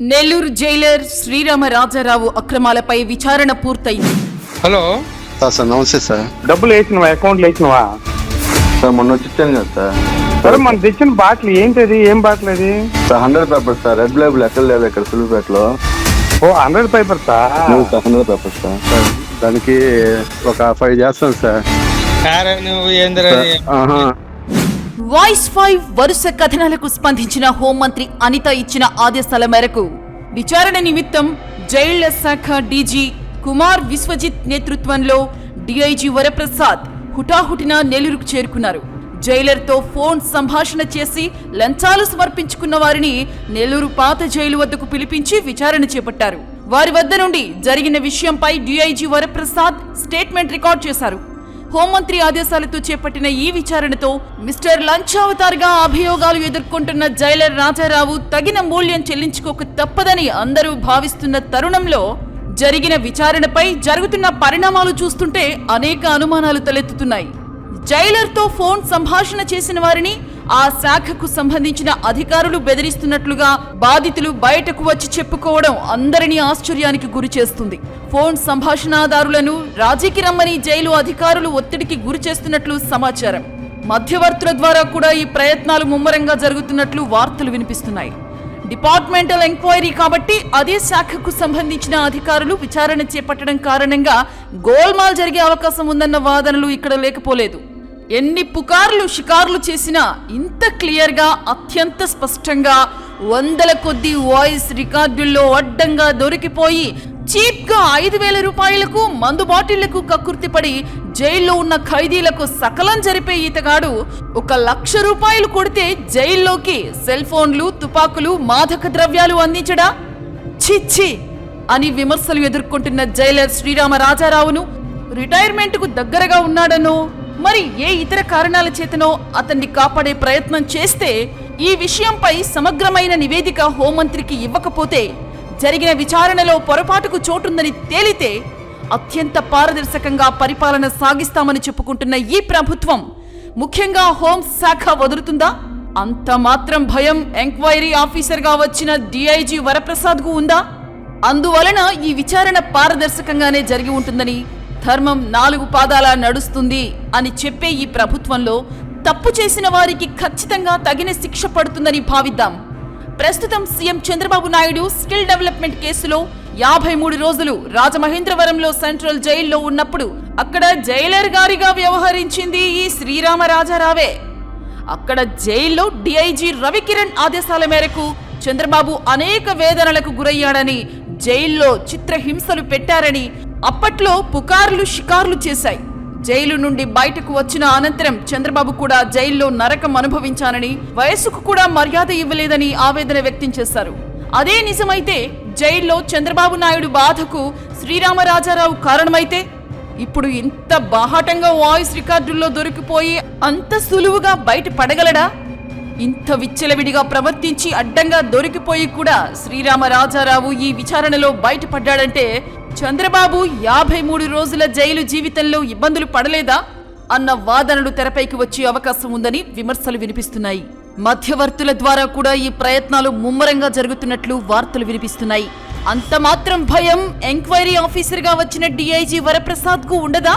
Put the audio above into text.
Nellore Jailer Srirama Rajarao అక్రమాలపై విచారణ పూర్తయింది. హలో. సార్ సార్ నమస్తే సార్. డబ్బులు వేసినవా అకౌంట్లో వేసినవా? సార్ మొన్న వచ్చి ఇచ్చాను కదా సార్. సరే మనం తెచ్చిన బాటిల్ ఏంటది ఏం బాటిల్ అది? Sir hundred papers sir red label ఎక్కడ లేదు ఇక్కడ సులువుపేటలో ఓ hundred పేపర్సా sir hundred papers sir. Sir దానికి ఒక ఫైవ్ చేస్తాను సార్. సారా నువ్వు ఏందిరా? ఆహా. వాయిస్ ఫైవ్ వరుస కథనాలకు స్పందించిన హోంమంత్రి అనిత ఇచ్చిన ఆదేశాల మేరకు విచారణ నిమిత్తం జైళ్ళ శాఖ డీజీ కుమార్ విశ్వజిత్ నేతృత్వంలో డిఐజీ వరప్రసాద్ హుటాహుటిన నెల్లూరుకు చేరుకున్నారు. జైలర్తో ఫోన్ సంభాషణ చేసి లంచాలు సమర్పించుకున్న వారిని నెల్లూరు పాత జైలు వద్దకు పిలిపించి విచారణ చేపట్టారు. వారి వద్ద నుండి జరిగిన విషయంపై డిఐజీ వరప్రసాద్ స్టేట్మెంట్ రికార్డ్ చేశారు. హోంమంత్రి ఆదేశాలతో చేపట్టిన ఈ విచారణతో మిస్టర్ లంచావతార్గా అభియోగాలు ఎదుర్కొంటున్న జైలర్ రాజారావు తగిన మూల్యం చెల్లించుకోక తప్పదని అందరూ భావిస్తున్న తరుణంలో జరిగిన విచారణపై జరుగుతున్న పరిణామాలు చూస్తుంటే అనేక అనుమానాలు తలెత్తుతున్నాయి. జైలర్తో ఫోన్ సంభాషణ చేసిన వారిని ఆ శాఖకు సంబంధించిన అధికారులు బెదిరిస్తున్నట్లుగా బాధితులు బయటకు వచ్చి చెప్పుకోవడం అందరినీ ఆశ్చర్యానికి గురి చేస్తుంది. ఫోన్ సంభాషణాదారులను రాజీకి రమ్మని జైలు అధికారులు ఒత్తిడికి గురి చేస్తున్నట్లు సమాచారం. మధ్యవర్తుల ద్వారా కూడా ఈ ప్రయత్నాలు ముమ్మరంగా జరుగుతున్నట్లు వార్తలు వినిపిస్తున్నాయి. డిపార్ట్మెంటల్ ఎంక్వైరీ కాబట్టి అదే శాఖకు సంబంధించిన అధికారులు విచారణ చేపట్టడం కారణంగా గోల్మాల్ జరిగే అవకాశం ఉందన్న వాదనలు ఇక్కడ లేకపోలేదు. ఎన్ని పుకార్లు షికార్లు చేసినా ఇంత క్లియర్గా అత్యంత స్పష్టంగా వందల కొద్ది వాయిస్ రికార్డుల్లో అడ్డంగా దొరికిపోయి చీప్గా ఐదు వేల రూపాయలకు మందు బాటిళ్ళకు కక్కుర్తిపడి జైల్లో ఉన్న ఖైదీలకు సకలం జరిపే ఈతగాడు ఒక లక్ష రూపాయలు కొడితే జైల్లోకి సెల్ ఫోన్లు తుపాకులు మాదక ద్రవ్యాలు అందించడా? ఛీ అని విమర్శలు ఎదుర్కొంటున్న జైలర్ శ్రీరామ రాజారావును రిటైర్మెంట్కు దగ్గరగా ఉన్నాడనో? మరి ఏ ఇతర కారణాల చేతనో అతన్ని కాపాడే ప్రయత్నం చేస్తే ఈ విషయంపై సమగ్రమైన నివేదిక హోంమంత్రికి ఇవ్వకపోతే జరిగిన విచారణలో పొరపాటుకు చోటుందని తేలితే అత్యంత పారదర్శకంగా పరిపాలన సాగిస్తామని చెప్పుకుంటున్న ఈ ప్రభుత్వం ముఖ్యంగా హోం శాఖ వదులుతుందా? అంత మాత్రం భయం ఎంక్వైరీ ఆఫీసర్గా వచ్చిన డిఐజీ వరప్రసాద్కు ఉందా? అందువలన ఈ విచారణ పారదర్శకంగానే జరిగి ఉంటుందని ధర్మం నాలుగు పాదాల నడుస్తుంది అని చెప్పే ఈ ప్రభుత్వంలో తప్పు చేసిన వారికి ఖచ్చితంగా తగిన శిక్ష పడుతుందని భావిద్దాం. ప్రస్తుతం CM Chandrababu Naidu skill development కేసులో యాభై మూడు రోజులు రాజమహేంద్రవరంలో సెంట్రల్ జైల్లో ఉన్నప్పుడు అక్కడ జైలర్ గారిగా వ్యవహరించింది ఈ శ్రీరామరాజారావే. అక్కడ జైల్లో డిఐజీ రవికిరణ్ ఆదేశాల మేరకు చంద్రబాబు అనేక వేదనలకు గురయ్యాడని జైల్లో చిత్రహింసలు పెట్టారని అప్పట్లో పుకార్లు షికార్లు చేశాయి. జైలు నుండి బయటకు వచ్చిన అనంతరం చంద్రబాబు కూడా జైల్లో నరకం అనుభవించానని వయస్సుకు కూడా మర్యాద ఇవ్వలేదని ఆవేదన వ్యక్తం చేశారు. అదే నిజమైతే జైల్లో చంద్రబాబు నాయుడు బాధకు శ్రీరామరాజారావు కారణమైతే ఇప్పుడు ఇంత బాహాటంగా వాయిస్ రికార్డుల్లో దొరికిపోయి అంత సులువుగా బయట పడగలడా? ఇంత విచ్చలవిడిగా ప్రవర్తించి అడ్డంగా దొరికిపోయి కూడా శ్రీరామ రాజారావు ఈ విచారణలో బయటపడ్డాడంటే చంద్రబాబు యాభై మూడు రోజుల జైలు జీవితంలో ఇబ్బందులు పడలేదా అన్న వాదనలు తెరపైకి వచ్చే అవకాశం ఉందని విమర్శలు వినిపిస్తున్నాయి. మధ్యవర్తుల ద్వారా కూడా ఈ ప్రయత్నాలు ముమ్మరంగా జరుగుతున్నట్లు వార్తలు వినిపిస్తున్నాయి. అంత మాత్రం భయం ఎంక్వైరీ ఆఫీసర్గా వచ్చిన డిఐజీ వరప్రసాద్కు ఉండదా?